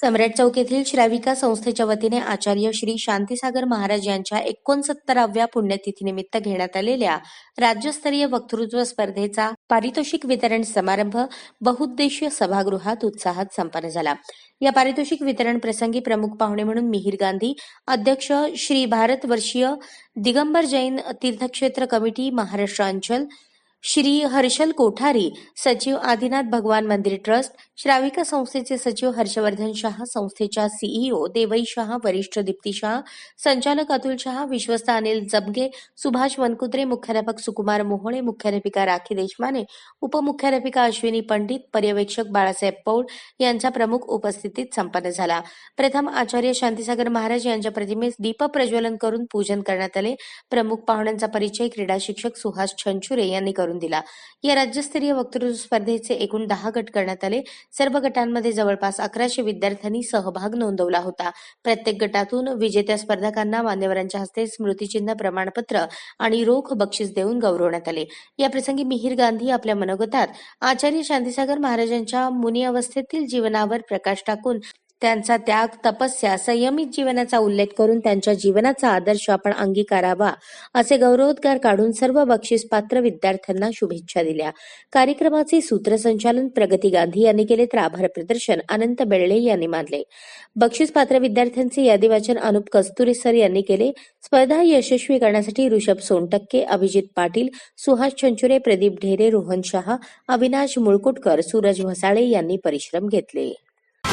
सम्राट चौक येथील श्राविका संस्थेच्या वतीने आचार्य श्री शांतीसागर महाराज यांच्या एकोणसत्तराव्या पुण्यतिथीनिमित्त घेण्यात आलेल्या राज्यस्तरीय वक्तृत्व स्पर्धेचा पारितोषिक वितरण समारंभ बहुउद्देशीय सभागृहात उत्साहात संपन्न झाला. या पारितोषिक वितरण प्रसंगी प्रमुख पाहुणे म्हणून मिहीर गांधी अध्यक्ष श्री भारतवर्षीय दिगंबर जैन तीर्थक्षेत्र कमिटी महाराष्ट्रांचल श्री हर्षल कोठारी सचिव आदिनाथ भगवान मंदिर ट्रस्ट श्राविका संस्थेचे सचिव हर्षवर्धन शहा संस्थेच्या सीईओ देवई शहा वरिष्ठ दीप्ती शहा संचालक अतुल शहा विश्वस्त अनिल जबगे सुभाष वनकुत्रे मुख्याध्यापक सुकुमार मोहोळे मुख्याध्यापिका राखी देशमाने उपमुख्याध्यापिका अश्विनी पंडित पर्यवेक्षक बाळासाहेब पौळ यांच्या प्रमुख उपस्थितीत संपन्न झाला. प्रथम आचार्य शांतीसागर महाराज यांच्या प्रतिमेस दीप प्रज्वलन करून पूजन करण्यात आले. प्रमुख पाहुण्यांचा परिचय क्रीडा शिक्षक सुहास छंचुरे यांनी करून दिला. या राज्यस्तरीय वक्तृत्व स्पर्धेचे एकूण दहा गट करण्यात आले. सर्व गटांमध्ये जवळपास अकराशे विद्यार्थ्यांनी सहभाग नोंदवला होता. प्रत्येक गटातून विजेत्या स्पर्धकांना मान्यवरांच्या हस्ते स्मृतिचिन्ह प्रमाणपत्र आणि रोख बक्षीस देऊन गौरवण्यात आले. या प्रसंगी मिहीर गांधी आपल्या मनोगतात आचार्य शांतीसागर महाराजांच्या मुनी अवस्थेतील जीवनावर प्रकाश टाकून त्यांचा त्याग तपस्या संयमित जीवनाचा उल्लेख करून त्यांच्या जीवनाचा आदर्श आपण अंगीकारावा असे गौरवोद्गार काढून सर्व बक्षीस पात्र विद्यार्थ्यांना शुभेच्छा दिल्या. कार्यक्रमाचे सूत्रसंचालन प्रगती गांधी यांनी केले तर आभार प्रदर्शन अनंत बेळले यांनी मानले. बक्षीस पात्र विद्यार्थ्यांचे यादी वाचन अनुप कस्तुरी सर यांनी केले. स्पर्धा यशस्वी करण्यासाठी ऋषभ सोनटक्के अभिजित पाटील सुहास छंचुरे प्रदीप ढेरे रोहन शहा अविनाश मुळकुटकर सूरज म्हसाळे यांनी परिश्रम घेतले.